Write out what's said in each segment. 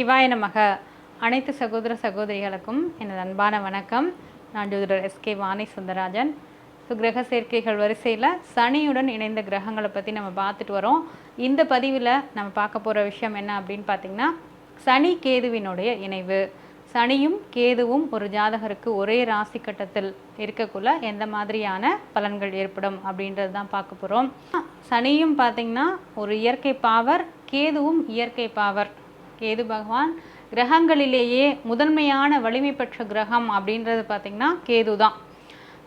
சிவாய நமக. அனைத்து சகோதர சகோதரிகளுக்கும் எனது அன்பான வணக்கம். நான் ஜோதிடர் எஸ்கே வாணி சுந்தரராஜன். ஸோ கிரக சேர்க்கைகள் வரிசையில் சனியுடன் இணைந்த கிரகங்களை பற்றி நம்ம பார்த்துட்டு வரோம். இந்த பதிவில் நம்ம பார்க்க போகிற விஷயம் என்ன அப்படின்னு பார்த்தீங்கன்னா சனி கேதுவினுடைய இணைவு. சனியும் கேதுவும் ஒரு ஜாதகருக்கு ஒரே ராசி கட்டத்தில் இருக்கக்குள்ள எந்த மாதிரியான பலன்கள் ஏற்படும் அப்படின்றது தான் பார்க்க போகிறோம் சனியும் பார்த்தீங்கன்னா ஒரு இயற்கை பாவர் கேதுவும் இயற்கை பாவர். கேது பகவான் கிரகங்களிலேயே முதன்மையான வலிமை பெற்ற கிரகம் அப்படின்றது பார்த்திங்கன்னா கேது தான்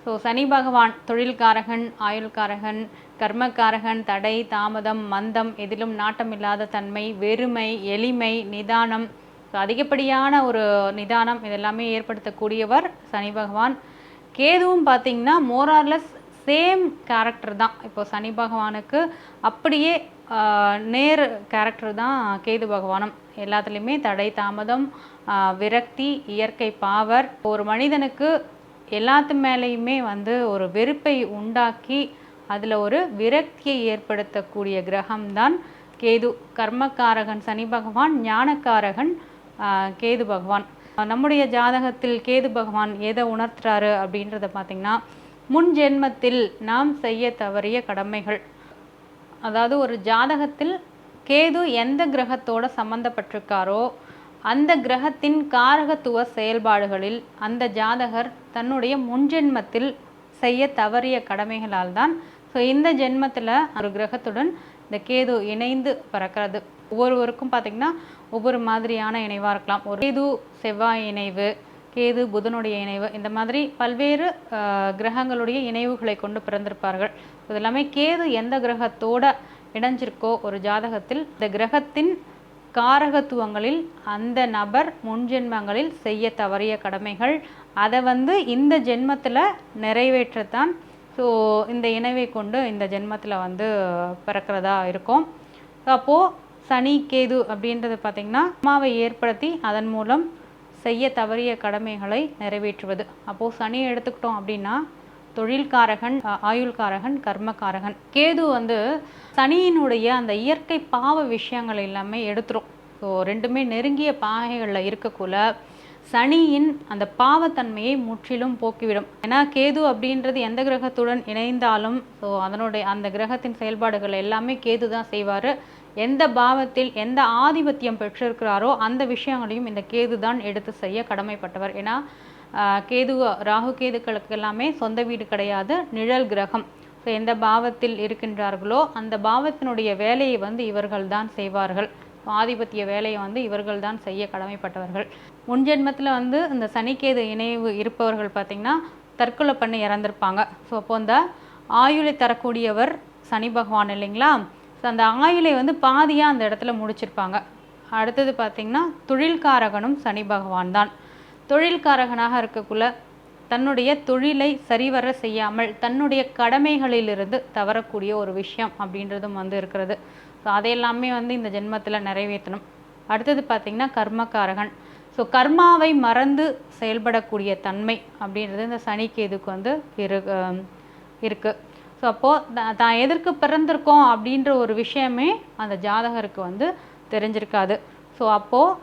ஸோ சனி பகவான் தொழில்காரகன் ஆயுள்காரகன் கர்மக்காரகன் தடை தாமதம் மந்தம் எதிலும் நாட்டமில்லாத தன்மை வெறுமை எளிமை நிதானம். ஸோ அதிகப்படியான ஒரு நிதானம் இதெல்லாமே ஏற்படுத்தக்கூடியவர் சனி பகவான். கேதுவும் பார்த்திங்கன்னா மோரார்லெஸ் சேம் கேரக்டர் தான். இப்போ சனி பகவானுக்கு அப்படியே நேர் கேரக்டர் தான் கேது பகவானம். எல்லாத்துலேயுமே தடை தாமதம் விரக்தி இயற்கை பாவர். ஒரு மனிதனுக்கு எல்லாத்து மேலேயுமே வந்து ஒரு வெறுப்பை உண்டாக்கி அதில் ஒரு விரக்தியை ஏற்படுத்தக்கூடிய கிரகம்தான் கேது. கர்மக்காரகன் சனி பகவான் ஞானக்காரகன் கேது பகவான். நம்முடைய ஜாதகத்தில் கேது பகவான் எதை உணர்த்துறாரு அப்படின்றத பார்த்திங்கன்னா முன் ஜென்மத்தில் நாம் செய்ய தவறிய கடமைகள். அதாவது ஒரு ஜாதகத்தில் கேது எந்த கிரகத்தோட சம்பந்தப்பட்டிருக்காரோ அந்த கிரகத்தின் காரகத்துவ செயல்பாடுகளில் அந்த ஜாதகர் தன்னுடைய முன்ஜென்மத்தில் செய்ய தவறிய கடமைகளால் தான் ஸோ இந்த ஜென்மத்தில் ஒரு கிரகத்துடன் இந்த கேது இணைந்து பிறக்கிறது. ஒவ்வொருவருக்கும் பார்த்திங்கன்னா ஒவ்வொரு மாதிரியான இணைவாக இருக்கலாம். ஒரு கேது செவ்வாய் இணைவு கேது புதனுடைய இணைவு இந்த மாதிரி பல்வேறு கிரகங்களுடைய இணைவுகளை கொண்டு பிறந்திருப்பார்கள். இது எல்லாமே கேது எந்த கிரகத்தோட இணைஞ்சிருக்கோ ஒரு ஜாதகத்தில் இந்த கிரகத்தின் காரகத்துவங்களில் அந்த நபர் முன்ஜென்மங்களில் செய்ய தவறிய கடமைகள் அதை வந்து இந்த ஜென்மத்தில் நிறைவேற்றத்தான் ஸோ இந்த இணைவை கொண்டு இந்த ஜென்மத்தில் வந்து பிறக்கிறதா இருக்கும். அப்போது சனி கேது அப்படின்றது பார்த்திங்கன்னா அம்மாவை ஏற்படுத்தி அதன் மூலம் செய்ய தவறிய கடமைகளை நிறைவேற்றுவது. அப்போது சனியை எடுத்துக்கிட்டோம் அப்படின்னா தொழில்காரகன் ஆயுள்காரகன் கர்மக்காரகன். கேது வந்து சனியினுடைய அந்த இயற்கை பாவ விஷயங்கள் எல்லாமே எடுத்துரும். ஸோ ரெண்டுமே நெருங்கிய பாகைகளில் இருக்கக்குள்ள சனியின் அந்த பாவத்தன்மையை முற்றிலும் போக்கிவிடும். ஏன்னா கேது அப்படின்றது எந்த கிரகத்துடன் இணைந்தாலும் ஸோ அதனுடைய அந்த கிரகத்தின் செயல்பாடுகள் எல்லாமே கேது தான் செய்வார். எந்த பாவத்தில் எந்த ஆதிபத்தியம் பெற்றிருக்கிறாரோ அந்த விஷயங்களையும் இந்த கேது தான் எடுத்து செய்ய கடமைப்பட்டவர். ஏன்னா கேது ராகு கேதுக்களுக்கு எல்லாமே சொந்த வீடு கிடையாது நிழல் கிரகம். ஸோ எந்த பாவத்தில் இருக்கின்றார்களோ அந்த பாவத்தினுடைய வேலையை வந்து இவர்கள் தான் செய்வார்கள். ஆதிபத்திய வேலையை வந்து இவர்கள் தான் செய்ய கடமைப்பட்டவர்கள். முன்ஜென்மத்தில் வந்து இந்த சனிக்கேது இணைவு இருப்பவர்கள் பார்த்திங்கன்னா தற்கொலை பண்ணி இறந்திருப்பாங்க. ஸோ அப்போ இந்த ஆயுளை தரக்கூடியவர் சனி பகவான் இல்லைங்களா? ஸோ அந்த ஆயுளை வந்து பாதியாக அந்த இடத்துல முடிச்சிருப்பாங்க. அடுத்தது பார்த்திங்கன்னா தொழில்காரகனும் சனி பகவான் தான். தொழில்காரகனாக இருக்கக்குள்ள தன்னுடைய தொழிலை சரிவர செய்யாமல் தன்னுடைய கடமைகளிலிருந்து தவறக்கூடிய ஒரு விஷயம் அப்படின்றதும் வந்து இருக்கிறது. ஸோ அதையெல்லாமே வந்து இந்த ஜென்மத்தில் நிறைவேற்றணும். அடுத்தது பார்த்திங்கன்னா கர்மக்காரகன். ஸோ கர்மாவை மறந்து செயல்படக்கூடிய தன்மை அப்படின்றது இந்த சனிக்கேதுக்கு வந்து இரு இருக்குது ஸோ அப்போது தான் எதற்கு பிறந்திருக்கோம் அப்படின்ற ஒரு விஷயமே அந்த ஜாதகருக்கு வந்து தெரிஞ்சிருக்காது. ஸோ அப்போது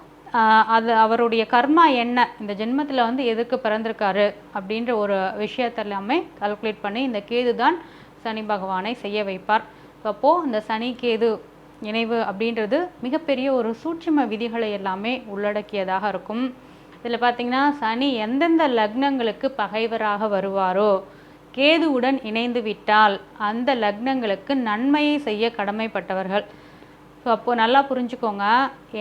அது அவருடைய கர்மா என்ன? இந்த ஜென்மத்தில் வந்து எதுக்கு பிறந்திருக்காரு? அப்படின்ற ஒரு விஷயத்த எல்லாமே கால்குலேட் பண்ணி இந்த கேது தான் சனி பகவானை செய்ய வைப்பார். அப்போது இந்த சனி கேது இணைவு அப்படின்றது மிகப்பெரிய ஒரு சூட்சும விதிகளை எல்லாமே உள்ளடக்கியதாக இருக்கும். இதில் பார்த்தீங்கன்னா சனி எந்தெந்த லக்னங்களுக்கு பகைவராக வருவாரோ கேதுவுடன் இணைந்து விட்டால் அந்த லக்னங்களுக்கு நன்மையை செய்ய கடமைப்பட்டவர்கள். ஸோ அப்போது நல்லா புரிஞ்சுக்கோங்க.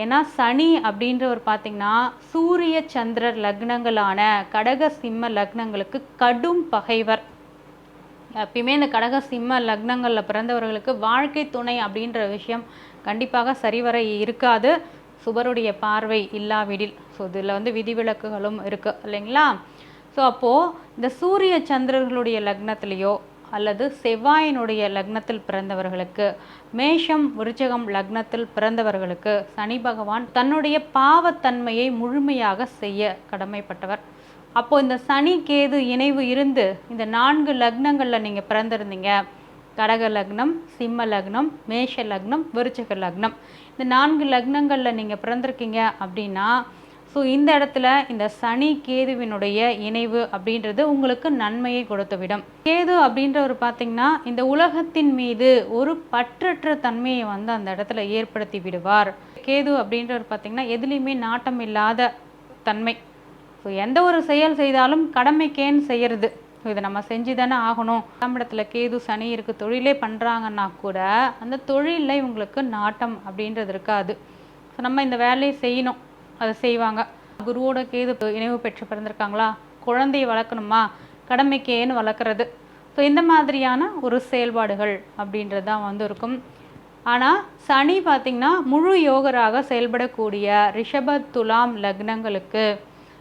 ஏன்னா சனி அப்படின்றவர் பார்த்திங்கன்னா சூரிய சந்திரர் லக்னங்களான கடக சிம்ம லக்னங்களுக்கு கடும் பகைவர். எப்பயுமே இந்த கடக சிம்ம லக்னங்களில் பிறந்தவர்களுக்கு வாழ்க்கை துணை அப்படின்ற விஷயம் கண்டிப்பாக சரிவர இருக்காது. சுபருடைய பார்வை இல்லாவிடில். ஸோ இதில் வந்து விதிவிலக்குகளும் இருக்குது இல்லைங்களா? ஸோ அப்போது இந்த சூரிய சந்திரர்களுடைய லக்னத்திலேயோ அல்லது செவ்வாயினுடைய லக்னத்தில் பிறந்தவர்களுக்கு மேஷம் விருச்சகம் லக்னத்தில் பிறந்தவர்களுக்கு சனி பகவான் தன்னுடைய பாவத்தன்மையை முழுமையாக செய்ய கடமைப்பட்டவர். அப்போது இந்த சனி கேது இணைவு இருந்து இந்த நான்கு லக்னங்களில் நீங்கள் பிறந்திருந்தீங்க. கடக லக்னம் சிம்ம லக்னம் மேஷ லக்னம் விருச்சக லக்னம். இந்த நான்கு லக்னங்களில் நீங்கள் பிறந்திருக்கீங்க அப்படின்னா ஸோ இந்த இடத்துல இந்த சனி கேதுவினுடைய இணைவு அப்படின்றது உங்களுக்கு நன்மையை கொடுத்துவிடும். கேது அப்படின்றவர் பார்த்தீங்கன்னா இந்த உலகத்தின் மீது ஒரு பற்றற்ற தன்மையை வந்து அந்த இடத்துல ஏற்படுத்தி விடுவார். கேது அப்படின்றவர் பார்த்தீங்கன்னா எதுலேயுமே நாட்டம் இல்லாத தன்மை. ஸோ எந்த ஒரு செயல் செய்தாலும் கடமைக்கேன்னு செய்யறது. ஸோ இதை நம்ம செஞ்சு தானே ஆகணும் நம்மிடத்துல கேது சனி இருக்கு தொழிலே பண்ணுறாங்கன்னா கூட அந்த தொழிலில் இவங்களுக்கு நாட்டம் அப்படின்றது இருக்காது. ஸோ நம்ம இந்த வேலையை செய்யணும். அதை செய்வாங்க. குருவோட கேது இணைவு பெற்று பிறந்திருக்காங்களா? குழந்தையை வளர்க்கணுமா? கடமைக்கேன்னு வளர்க்குறது. ஸோ இந்த மாதிரியான ஒரு செயல்பாடுகள் அப்படின்றது தான் வந்து இருக்கும் ஆனால் சனி பார்த்திங்கன்னா முழு யோகராக செயல்படக்கூடிய ரிஷப துலாம் லக்னங்களுக்கு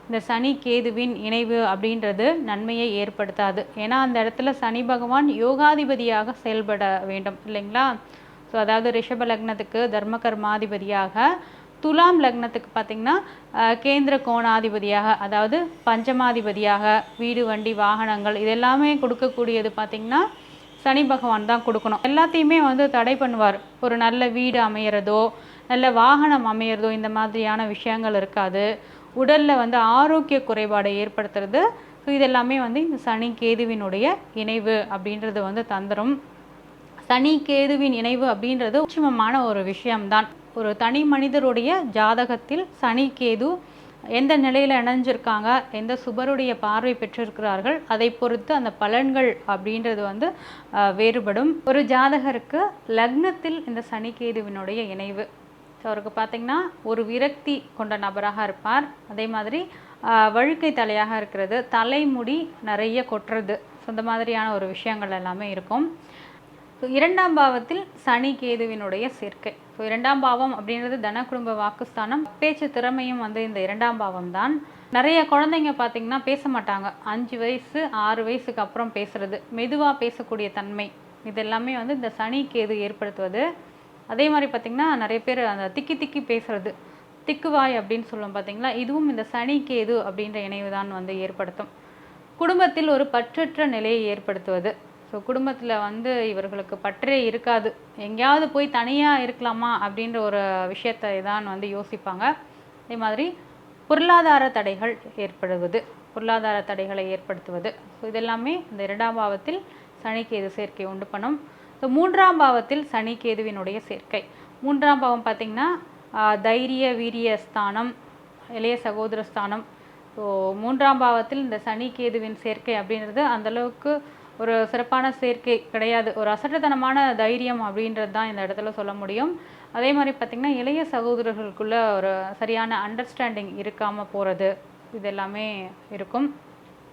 இந்த சனி கேதுவின் இணைவு அப்படின்றது நன்மையை ஏற்படுத்தாது. ஏன்னா அந்த இடத்துல சனி பகவான் யோகாதிபதியாக செயல்பட வேண்டும் இல்லைங்களா? ஸோ அதாவது ரிஷப லக்னத்துக்கு தர்ம கர்மாதிபதியாக துலாம் லக்னத்துக்கு பார்த்திங்கன்னா கேந்திர கோணாதிபதியாக அதாவது பஞ்சமாதிபதியாக வீடு வண்டி வாகனங்கள் இதெல்லாமே கொடுக்கக்கூடியது பார்த்திங்கன்னா சனி பகவான் தான் கொடுக்கணும். எல்லாத்தையுமே வந்து தடை பண்ணுவார். ஒரு நல்ல வீடு அமையிறதோ நல்ல வாகனம் அமையிறதோ இந்த மாதிரியான விஷயங்கள் இருக்காது. உடலில் வந்து ஆரோக்கிய குறைபாடை ஏற்படுத்துறது. ஸோ இதெல்லாமே வந்து இந்த சனி கேதுவினுடைய இணைவு அப்படின்றது வந்து தந்துடும் சனி கேதுவின் இணைவு அப்படின்றது உச்சிமமான ஒரு விஷயம்தான். ஒரு தனி மனிதருடைய ஜாதகத்தில் சனி கேது எந்த நிலையில் இணைஞ்சிருக்காங்க எந்த சுபருடைய பார்வை பெற்றிருக்கிறார்கள் அதை பொறுத்து அந்த பலன்கள் அப்படின்றது வந்து வேறுபடும். ஒரு ஜாதகருக்கு லக்னத்தில் இந்த சனிக்கேதுவினுடைய இணைவு. ஸோ அவருக்கு பார்த்தீங்கன்னா ஒரு விரக்தி கொண்ட நபராக இருப்பார். அதே மாதிரி வழுக்கை தலையாக இருக்கிறது. தலைமுடி நிறைய கொட்டுறது. ஸோ இந்த மாதிரியான ஒரு விஷயங்கள் எல்லாமே இருக்கும். ஸோ இரண்டாம் பாவத்தில் சனி கேதுவினுடைய சேர்க்கை. ஸோ இரண்டாம் பாவம் அப்படின்றது தன குடும்ப வாக்குஸ்தானம். பேச்சு திறமையும் வந்து இந்த இரண்டாம் பாவம் தான். நிறைய குழந்தைங்க பார்த்தீங்கன்னா பேச மாட்டாங்க. அஞ்சு வயசு ஆறு வயசுக்கு அப்புறம் பேசுறது. மெதுவாக பேசக்கூடிய தன்மை. இதெல்லாமே வந்து இந்த சனி கேது ஏற்படுத்துவது. அதே மாதிரி பார்த்திங்கன்னா நிறைய பேர் அந்த திக்கி திக்கி பேசுறது. திக்குவாய் அப்படின்னு சொல்லுவோம் பார்த்தீங்களா? இதுவும் இந்த சனி கேது அப்படின்ற இணைவு தான் வந்து ஏற்படுத்தும். குடும்பத்தில் ஒரு பற்றற்ற நிலையை ஏற்படுத்துவது. ஸோ குடும்பத்தில் வந்து இவர்களுக்கு பற்றே இருக்காது. எங்கேயாவது போய் தனியாக இருக்கலாமா அப்படின்ற ஒரு விஷயத்தை தான் வந்து யோசிப்பாங்க. அதே மாதிரி பொருளாதார தடைகள் ஏற்படுவது பொருளாதார தடைகளை ஏற்படுத்துவது. ஸோ இதெல்லாமே இந்த இரண்டாம் பாவத்தில் சனிக்கேது சேர்க்கை உண்டு பண்ணும். ஸோ மூன்றாம் பாவத்தில் சனிக்கேதுவினுடைய சேர்க்கை. மூன்றாம் பாவம் பார்த்திங்கன்னா தைரிய வீரிய ஸ்தானம் இளைய சகோதர ஸ்தானம். ஸோ மூன்றாம் பாவத்தில் இந்த சனிக்கேதுவின் சேர்க்கை அப்படின்றது அந்த அளவுக்கு ஒரு சிறப்பான சேர்க்கை கிடையாது. ஒரு அசட்டுத்தனமான தைரியம் அப்படின்றது தான் இந்த இடத்துல சொல்ல முடியும். அதே மாதிரி பார்த்திங்கன்னா இளைய சகோதரர்களுக்குள்ள ஒரு சரியான அண்டர்ஸ்டாண்டிங் இருக்காமல் போகிறது இது எல்லாமே இருக்கும்.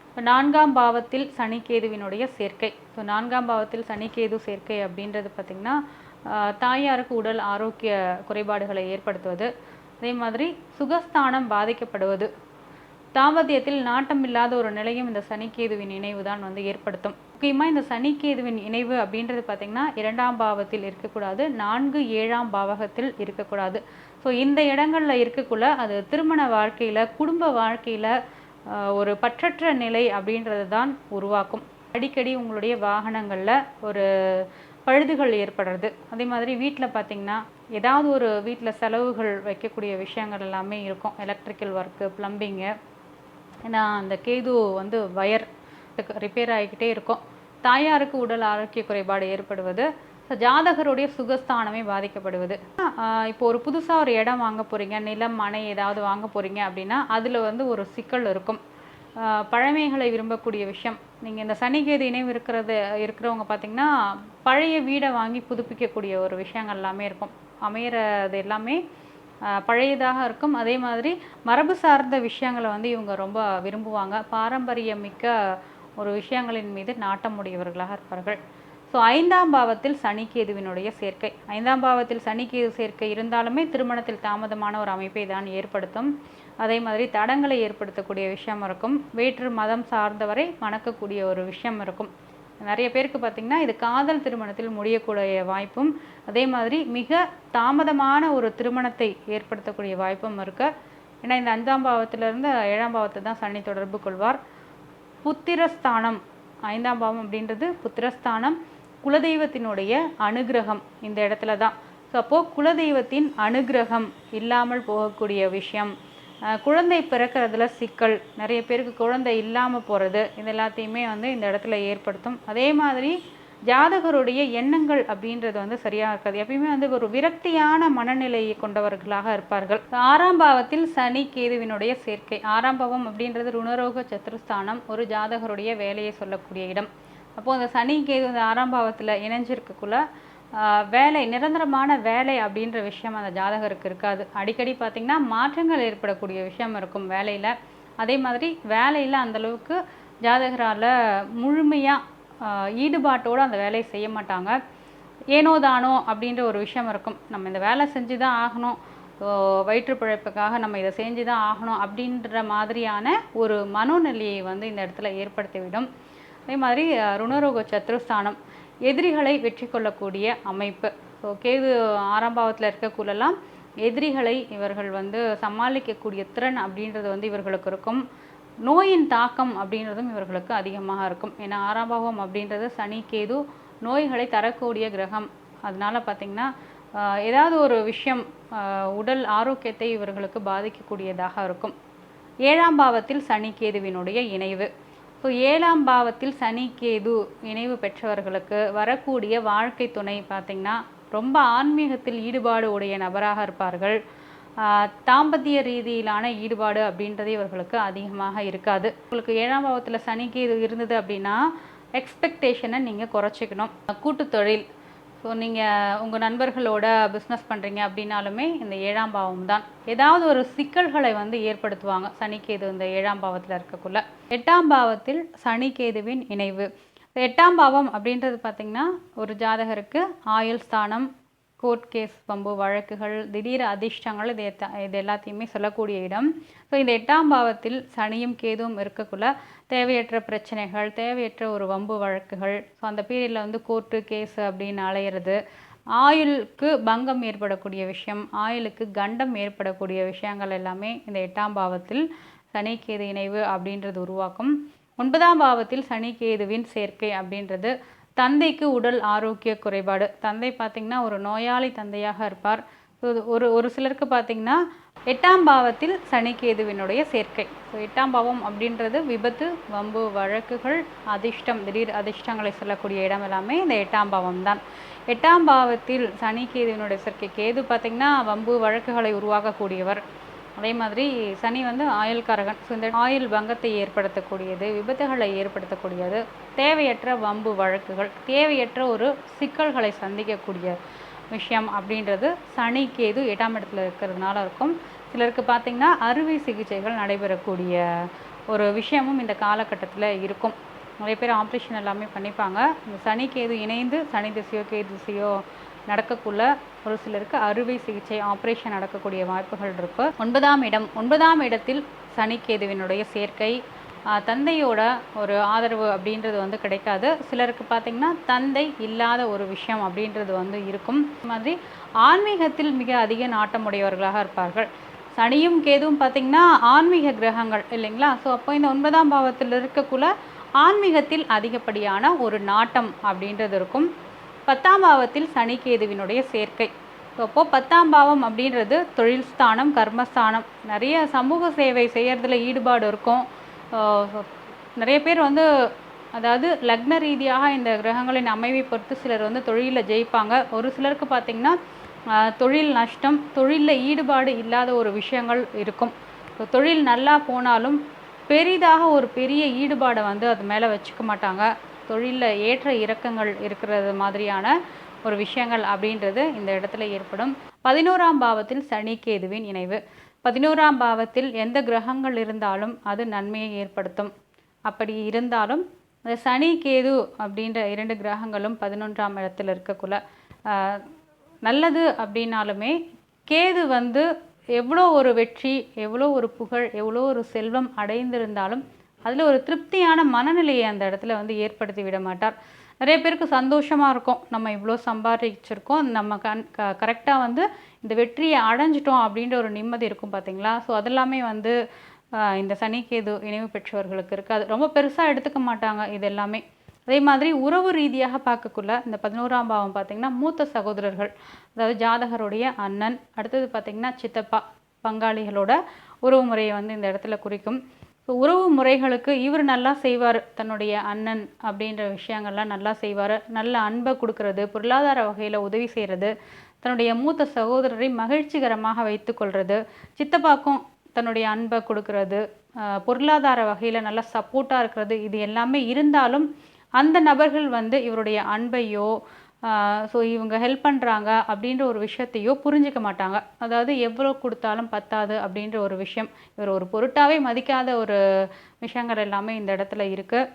இப்போ நான்காம் பாவத்தில் சனிக்கேதுவினுடைய சேர்க்கை. ஸோ நான்காம் பாவத்தில் சனிக்கேது சேர்க்கை அப்படின்றது பார்த்திங்கன்னா தாயாருக்கு உடல் ஆரோக்கிய குறைபாடுகளை ஏற்படுத்துவது. அதே மாதிரி சுகஸ்தானம் பாதிக்கப்படுவது. தாம்பத்தியத்தில் நாட்டம் இல்லாத ஒரு நிலையும் இந்த சனிக்கேதுவின் இணைவு தான் வந்து ஏற்படுத்தும். முக்கியமாக இந்த சனிக்கேதுவின் இணைவு அப்படின்றது பார்த்திங்கன்னா இரண்டாம் பாவத்தில் இருக்கக்கூடாது நான்கு ஏழாம் பாவகத்தில் இருக்கக்கூடாது. ஸோ இந்த இடங்களில் இருக்கக்குள்ள அது திருமண வாழ்க்கையில் குடும்ப வாழ்க்கையில் ஒரு பற்றற்ற நிலை அப்படின்றது தான் உருவாக்கும். அடிக்கடி உங்களுடைய வாகனங்களில் ஒரு பழுதுகள் ஏற்படுறது. அதே மாதிரி வீட்டில் பார்த்தீங்கன்னா ஏதாவது ஒரு வீட்டில் செலவுகள் வைக்கக்கூடிய விஷயங்கள் எல்லாமே இருக்கும். எலக்ட்ரிக்கல் ஒர்க்கு ப்ளம்பிங்கு ஏன்னா அந்த கேது வந்து வயர் ரிப்பேர் ஆகிக்கிட்டே இருக்கும். தாயாருக்கு உடல் ஆரோக்கிய குறைபாடு ஏற்படுவது ஜாதகருடைய சுகஸ்தானமே பாதிக்கப்படுவது. ஆஹ் இப்போ ஒரு புதுசாக ஒரு இடம் வாங்க போகிறீங்க நிலம் மனை ஏதாவது வாங்க போகிறீங்க அப்படின்னா அதில் வந்து ஒரு சிக்கல் இருக்கும். ஆஹ் பழமைகளை விரும்பக்கூடிய விஷயம். நீங்கள் இந்த சனிகேது இணைவு இருக்கிறது இருக்கிறவங்க பார்த்தீங்கன்னா பழைய வீடை வாங்கி புதுப்பிக்கக்கூடிய ஒரு விஷயங்கள் எல்லாமே இருக்கும். அமையிறது எல்லாமே பழையதாக இருக்கும். அதே மாதிரி மரபு சார்ந்த விஷயங்களை வந்து இவங்க ரொம்ப விரும்புவாங்க. பாரம்பரியமிக்க ஒரு விஷயங்களின் மீது நாட்டமுடையவர்களாக இருப்பார்கள். ஸோ ஐந்தாம் பாவத்தில் சனிக்கேதுவினுடைய சேர்க்கை. ஐந்தாம் பாவத்தில் சனிக்கேது சேர்க்கை இருந்தாலுமே திருமணத்தில் தாமதமான ஒரு அமைப்பை தான் ஏற்படுத்தும். அதே மாதிரி தடங்களை ஏற்படுத்தக்கூடிய விஷயம் இருக்கும். வேற்று மதம் சார்ந்தவரை மணக்கக்கூடிய ஒரு விஷயம் இருக்கும். நிறைய பேருக்கு பார்த்திங்கன்னா இது காதல் திருமணத்தில் முடியக்கூடிய வாய்ப்பும் அதே மாதிரி மிக தாமதமான ஒரு திருமணத்தை ஏற்படுத்தக்கூடிய வாய்ப்பும் இருக்குது ஏன்னா இந்த அஞ்சாம் பாவத்திலிருந்து ஏழாம் பாவத்தை தான் சனி தொடர்பு கொள்வார். புத்திரஸ்தானம். ஐந்தாம் பாவம் அப்படின்றது புத்திரஸ்தானம். குலதெய்வத்தினுடைய அனுகிரகம் இந்த இடத்துல தான் ஸோ அப்போது குலதெய்வத்தின் அனுகிரகம் இல்லாமல் போகக்கூடிய விஷயம். குழந்தை பிறக்கிறதுல சிக்கல். நிறைய பேருக்கு குழந்தை இல்லாமல் போகிறது இது எல்லாத்தையுமே வந்து இந்த இடத்துல ஏற்படுத்தும். அதே மாதிரி ஜாதகருடைய எண்ணங்கள் அப்படின்றது வந்து சரியாக இருக்காது எப்பயுமே வந்து ஒரு விரக்தியான மனநிலையை கொண்டவர்களாக இருப்பார்கள். ஆறாம் பாவத்தில் சனி கேதுவினுடைய சேர்க்கை. ஆறாம் பாவம் அப்படின்றது ருணரோக சத்துருஸ்தானம் ஒரு ஜாதகருடைய வேலையை சொல்லக்கூடிய இடம். அப்போது அந்த சனி கேது இந்த ஆறாம் பாவத்தில் இணைஞ்சிருக்கக்குள்ள வேலை நிரந்தரமான வேலை அப்படின்ற விஷயம் அந்த ஜாதகருக்கு இருக்காது. அடிக்கடி பார்த்திங்கன்னா மாற்றங்கள் ஏற்படக்கூடிய விஷயம் இருக்கும் வேலையில். அதே மாதிரி வேலையில் அந்தளவுக்கு ஜாதகரால் முழுமையாக ஈடுபாட்டோடு அந்த வேலையை செய்ய மாட்டாங்க. ஏனோ தானோ அப்படின்ற ஒரு விஷயம் இருக்கும். நம்ம இந்த வேலை செஞ்சு தான் ஆகணும். வயிற்று பிழைப்புக்காக நம்ம இதை செஞ்சு தான் ஆகணும் அப்படின்ற மாதிரியான ஒரு மனோநிலையை வந்து இந்த இடத்துல ஏற்படுத்திவிடும். அதே மாதிரி ருணரோக சத்ருஸ்தானம் எதிரிகளை வெற்றி கொள்ளக்கூடிய அமைப்பு. ஸோ கேது ஆறாம் பாவத்தில் இருக்கக்குள்ளெல்லாம் எதிரிகளை இவர்கள் வந்து சமாளிக்கக்கூடிய திறன் அப்படின்றது வந்து இவர்களுக்கு இருக்கும். நோயின் தாக்கம் அப்படின்றதும் இவர்களுக்கு அதிகமாக இருக்கும். ஏன்னா ஆறாம் பாவம் அப்படின்றது சனி கேது நோய்களை தரக்கூடிய கிரகம். அதனால பார்த்திங்கன்னா ஏதாவது ஒரு விஷயம் உடல் ஆரோக்கியத்தை இவர்களுக்கு பாதிக்கக்கூடியதாக இருக்கும். ஏழாம் பாவத்தில் சனி கேதுவினுடைய இணைவு. ஸோ ஏழாம் பாவத்தில் சனி கேது இணைவு பெற்றவர்களுக்கு வரக்கூடிய வாழ்க்கை துணை பார்த்திங்கன்னா ரொம்ப ஆன்மீகத்தில் ஈடுபாடு உடைய நபராக இருப்பார்கள். தாம்பத்திய ரீதியிலான ஈடுபாடு அப்படின்றது இவர்களுக்கு அதிகமாக இருக்காது. உங்களுக்கு ஏழாம் பாவத்தில் சனிக்கு இது இருந்தது அப்படின்னா எக்ஸ்பெக்டேஷனை நீங்கள் குறைச்சிக்கணும். கூட்டுத்தொழில் ஸோ நீங்கள் உங்கள் நண்பர்களோட பிஸ்னஸ் பண்ணுறீங்க அப்படின்னாலுமே இந்த ஏழாம் பாவம் தான். ஏதாவது ஒரு சிக்கல்களை வந்து ஏற்படுத்துவாங்க சனிக்கேது இந்த ஏழாம் பாவத்தில் இருக்கக்குள்ள. எட்டாம் பாவத்தில் சனிக்கேதுவின் இணைவு. எட்டாம் பாவம் அப்படின்றது பார்த்திங்கன்னா ஒரு ஜாதகருக்கு ஆயுள் ஸ்தானம் கோர்ட் கேஸ் வம்பு வழக்குகள் திடீர் அதிர்ஷ்டங்கள் இது இது எல்லாத்தையுமே சொல்லக்கூடிய இடம். ஸோ இந்த எட்டாம் பாவத்தில் சனியும் கேதுவும் இருக்கக்குள்ள தேவையற்ற பிரச்சனைகள் தேவையற்ற ஒரு வம்பு வழக்குகள். ஸோ அந்த பீரியடில் வந்து கோர்ட்டு கேஸு அப்படின்னு அலையிறது. ஆயுளுக்கு பங்கம் ஏற்படக்கூடிய விஷயம் ஆயுளுக்கு கண்டம் ஏற்படக்கூடிய விஷயங்கள் எல்லாமே இந்த எட்டாம் பாவத்தில் சனிக்கேது இணைவு அப்படின்றது உருவாக்கும். ஒன்பதாம் பாவத்தில் சனிக்கேதுவின் சேர்க்கை அப்படின்றது தந்தைக்கு உடல் ஆரோக்கிய குறைபாடு. தந்தை பார்த்திங்கன்னா ஒரு நோயாளி தந்தையாக இருப்பார். ஒரு ஒரு சிலருக்கு பார்த்திங்கன்னா எட்டாம் பாவத்தில் சனி கேதுவினுடைய சேர்க்கை. ஸோ எட்டாம் பாவம் அப்படின்றது விபத்து வம்பு வழக்குகள் அதிர்ஷ்டம் திடீர் அதிர்ஷ்டங்களை சொல்லக்கூடிய இடம் எல்லாமே இந்த எட்டாம் பாவம் தான். எட்டாம் பாவத்தில் சனிக்கேதுவினுடைய சேர்க்கை. கேது பார்த்திங்கன்னா வம்பு வழக்குகளை உருவாக்கக்கூடியவர். அதே மாதிரி சனி வந்து ஆயுள்காரகன் ஸோ இந்த ஆயுள் பங்கத்தை ஏற்படுத்தக்கூடியது விபத்துகளை ஏற்படுத்தக்கூடியது தேவையற்ற வம்பு வழக்குகள் தேவையற்ற ஒரு சிக்கல்களை சந்திக்கக்கூடிய விஷயம் அப்படின்றது சனி கேது எட்டாம் இடத்துல இருக்கிறதுனால இருக்கும். சிலருக்கு பார்த்திங்கன்னா அறுவை சிகிச்சைகள் நடைபெறக்கூடிய ஒரு விஷயமும் இந்த காலகட்டத்தில் இருக்கும். நிறைய பேர் ஆப்ரேஷன் எல்லாமே பண்ணிப்பாங்க. இந்த சனி கேது இணைந்து சனி திசையோ கேது திசையோ நடக்கக்குள்ள ஒரு சிலருக்கு அறுவை சிகிச்சை ஆப்ரேஷன் நடக்கக்கூடிய வாய்ப்புகள் இருக்கு. ஒன்பதாம் இடம் ஒன்பதாம் இடத்தில் சனிக்கேதுவினுடைய சேர்க்கை. தந்தையோட ஒரு ஆதரவு அப்படின்றது வந்து கிடைக்காது. சிலருக்கு பார்த்திங்கன்னா தந்தை இல்லாத ஒரு விஷயம் அப்படின்றது வந்து இருக்கும். மாதிரி ஆன்மீகத்தில் மிக அதிக நாட்டமுடையவர்களாக இருப்பார்கள். சனியும் கேதுவும் பார்த்திங்கன்னா ஆன்மீக கிரகங்கள் இல்லைங்களா? ஸோ அப்போ இந்த ஒன்பதாம் பாவத்தில் இருக்கக்குள்ள ஆன்மீகத்தில் அதிகப்படியான ஒரு நாட்டம் அப்படின்றது இருக்கும். பத்தாம் பாவத்தில் சனிக்கேதுவினுடைய சேர்க்கை. அப்போது பத்தாம் பாவம் அப்படின்றது தொழில் ஸ்தானம் கர்மஸ்தானம் நிறைய சமூக சேவை செய்கிறதுல ஈடுபாடு இருக்கும். நிறைய பேர் வந்து அதாவது லக்ன ரீதியாக இந்த கிரகங்களின் அமைவை பொறுத்து சிலர் வந்து தொழிலில் ஜெயிப்பாங்க. ஒரு சிலருக்கு பார்த்திங்கன்னா தொழில் நஷ்டம் தொழிலில் ஈடுபாடு இல்லாத ஒரு விஷயங்கள் இருக்கும். தொழில் நல்லா போனாலும் பெரிதாக ஒரு பெரிய ஈடுபாடை வந்து அது மேலே வச்சுக்க மாட்டாங்க. தொழிலில் ஏற்ற இறக்கங்கள் இருக்கிறது மாதிரியான ஒரு விஷயங்கள் அப்படின்றது இந்த இடத்துல ஏற்படும். பதினோராம் பாவத்தில் சனி கேதுவின் இணைவு. பதினோராம் பாவத்தில் எந்த கிரகங்கள் இருந்தாலும் அது நன்மையை ஏற்படுத்தும். அப்படி இருந்தாலும் இந்த சனி கேது அப்படின்ற இரண்டு கிரகங்களும் பதினொன்றாம் இடத்தில் இருக்கக்குள்ள நல்லது அப்படின்னாலுமே கேது வந்து எவ்வளோ ஒரு வெற்றி எவ்வளோ ஒரு புகழ் எவ்வளோ ஒரு செல்வம் அடைந்திருந்தாலும் அதில் ஒரு திருப்தியான மனநிலையை அந்த இடத்துல வந்து ஏற்படுத்தி விட மாட்டார். நிறைய பேருக்கு சந்தோஷமாக இருக்கும். நம்ம இவ்வளோ சம்பாதிச்சிருக்கோம். நம்ம கண் க கரெக்டாக வந்து இந்த வெற்றியை அடைஞ்சிட்டோம் அப்படின்ற ஒரு நிம்மதி இருக்கும் பார்த்தீங்களா ஸோ அதெல்லாமே வந்து இந்த சனிக்கேது இணைவு பெற்றவர்களுக்கு இருக்காது. ரொம்ப பெருசாக எடுத்துக்க மாட்டாங்க இது எல்லாமே அதே மாதிரி உறவு ரீதியாக பார்க்கக்குள்ள இந்த பதினோராம் பாவம் பார்த்திங்கன்னா மூத்த சகோதரர்கள் அதாவது ஜாதகருடைய அண்ணன் அடுத்தது பார்த்திங்கன்னா சித்தப்பா பங்காளிகளோட உறவு முறையை வந்து இந்த இடத்துல குறிக்கும். ஸோ உறவு முறைகளுக்கு இவர் நல்லா செய்வார் தன்னுடைய அண்ணன் அப்படின்ற விஷயங்கள்லாம் நல்லா செய்வார் நல்ல அன்பை கொடுக்கறது பொருளாதார வகையில் உதவி செய்கிறது தன்னுடைய மூத்த சகோதரரை மகிழ்ச்சிகரமாக வைத்துக்கொள்கிறது சித்தப்பாக்கும் தன்னுடைய அன்பை கொடுக்கறது பொருளாதார வகையில் நல்லா சப்போர்ட்டாக இருக்கிறது இது எல்லாமே இருந்தாலும் அந்த நபர்கள் வந்து இவருடைய அன்பையோ ஸோ இவங்க ஹெல்ப் பண்ணுறாங்க அப்படின்ற ஒரு விஷயத்தையோ புரிஞ்சிக்க மாட்டாங்க. அதாவது எவ்வளோ கொடுத்தாலும் பத்தாது அப்படின்ற ஒரு விஷயம். இவர் ஒரு பொருட்டாகவே மதிக்காத ஒரு விஷயங்கள் எல்லாமே இந்த இடத்துல இருக்குது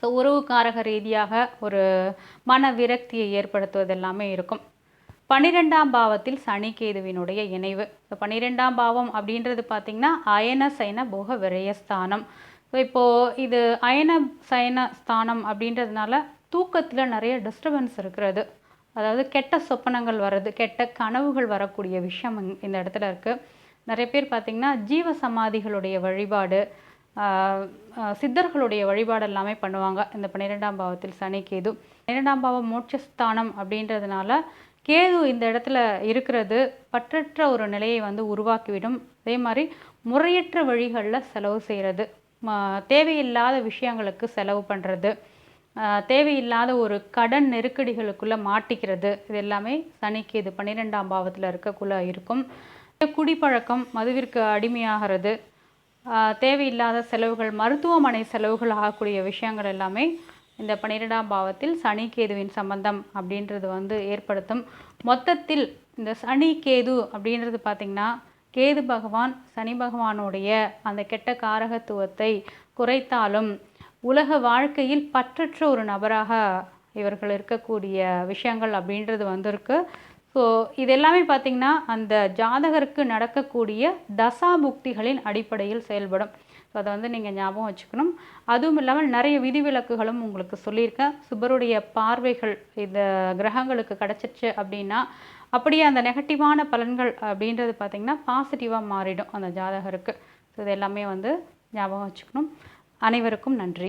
ஸோ உறவுக்காரக ரீதியாக ஒரு மன விரக்தியை ஏற்படுத்துவது எல்லாமே இருக்கும். பன்னிரெண்டாம் பாவத்தில் சனி கேதுவினுடைய இணைவு. ஸோ பன்னிரெண்டாம் பாவம் அப்படின்றது பார்த்திங்கன்னா அயன சைன போக விரயஸ்தானம் ஸோ இப்போது இது அயன சயன ஸ்தானம் அப்படின்றதுனால தூக்கத்தில் நிறைய டிஸ்டர்பன்ஸ் இருக்கிறது. அதாவது கெட்ட சொப்பனங்கள் வர்றது கெட்ட கனவுகள் வரக்கூடிய விஷயம் இந்த இடத்துல இருக்குது நிறைய பேர் பார்த்திங்கன்னா ஜீவ சமாதிகளுடைய வழிபாடு சித்தர்களுடைய வழிபாடு எல்லாமே பண்ணுவாங்க. இந்த பன்னிரெண்டாம் பாவத்தில் சனி கேது. பன்னிரெண்டாம் பாவம் மோட்சஸ்தானம் அப்படின்றதுனால கேது இந்த இடத்துல இருக்கிறது. பற்றற்ற ஒரு நிலையை வந்து உருவாக்கிவிடும். அதே மாதிரி முறையற்ற வழிகளில் செலவு செய்கிறது தேவையில்லாத விஷயங்களுக்கு செலவு பண்ணுறது தேவையில்லாத ஒரு கடன் நெருக்கடிகளுக்குள்ளே மாட்டிக்கிறது. இது எல்லாமே சனிக்கு இது பன்னிரெண்டாம் பாவத்தில் இருக்கக்குள்ளே இருக்கும். குடிப்பழக்கம் மதுவிற்கு அடிமையாகிறது. தேவையில்லாத செலவுகள் மருத்துவமனை செலவுகள் ஆகக்கூடிய விஷயங்கள் எல்லாமே இந்த பன்னிரெண்டாம் பாவத்தில் சனி கேதுவின் சம்பந்தம் அப்படின்றது வந்து ஏற்படுத்தும். மொத்தத்தில் இந்த சனி கேது அப்படின்றது பார்த்திங்கன்னா கேது பகவான் சனி பகவானுடைய அந்த கெட்ட காரகத்துவத்தை குறைத்தாலும் உலக வாழ்க்கையில் பற்றற்ற ஒரு நபராக இவர்கள் இருக்கக்கூடிய விஷயங்கள் அப்படின்றது வந்திருக்கு. ஸோ இது எல்லாமே பார்த்திங்கன்னா அந்த ஜாதகருக்கு நடக்கக்கூடிய தசாபுக்திகளின் அடிப்படையில் செயல்படும். ஸோ அதை வந்து நீங்கள் ஞாபகம் வச்சுக்கணும். அதுவும் இல்லாமல் நிறைய விதிவிலக்குகளும் உங்களுக்கு சொல்லியிருக்கேன். சுபருடைய பார்வைகள் இந்த கிரகங்களுக்கு கிடச்சிச்சு அப்படின்னா அப்படியே அந்த நெகட்டிவான பலன்கள் அப்படின்றது பார்த்திங்கன்னா பாசிட்டிவாக மாறிடும் அந்த ஜாதகருக்கு. ஸோ இது எல்லாமே வந்து ஞாபகம் வச்சுக்கணும். அனைவருக்கும் நன்றி.